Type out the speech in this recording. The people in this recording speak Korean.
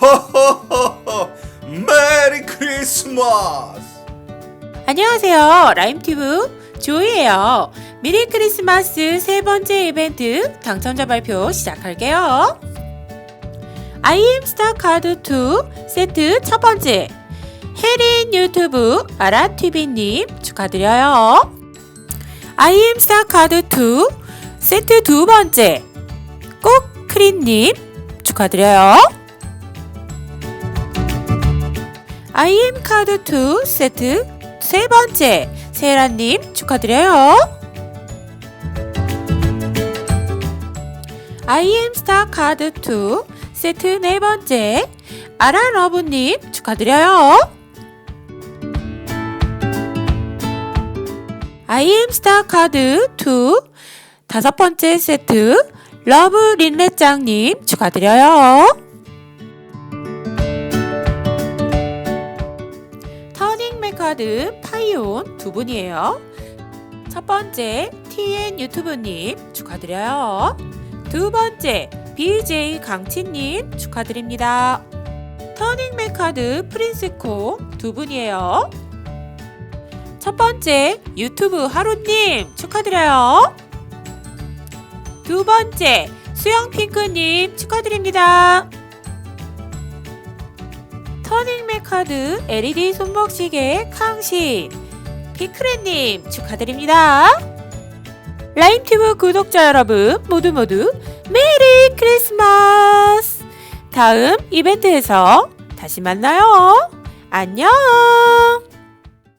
호호호호 메리 크리스마스 안녕하세요. 라임튜브 조이예요. 미리 크리스마스 세 번째 이벤트 당첨자 발표 시작할게요. 아이엠 스타 카드 2 세트 첫 번째 혜린 유튜브 아라TV님 축하드려요. 아이엠 스타 카드 2 세트 두 번째 꼭크린님 축하드려요. 아이엠 카드 2 세트 세 번째 세라님 축하드려요. 아이엠 스타 카드 2 세트 네 번째 아라러브님 축하드려요. 아이엠 스타 카드 2 다섯 번째 세트 러브 린렛장님 축하드려요. 터닝 메카드 파이온 두 분이에요. 첫 번째 TN 유튜브님 축하드려요. 두 번째 BJ 강치님 축하드립니다. 터닝 메카드 프린스코 두 분이에요. 첫 번째 유튜브 하루님 축하드려요. 두 번째 수영핑크님 축하드립니다. 터닝 메카드 LED 손목시계康시 피크레님 축하드립니다. 라임튜브 구독자 여러분 모두 모두 메리 크리스마스! 다음 이벤트에서 다시 만나요. 안녕!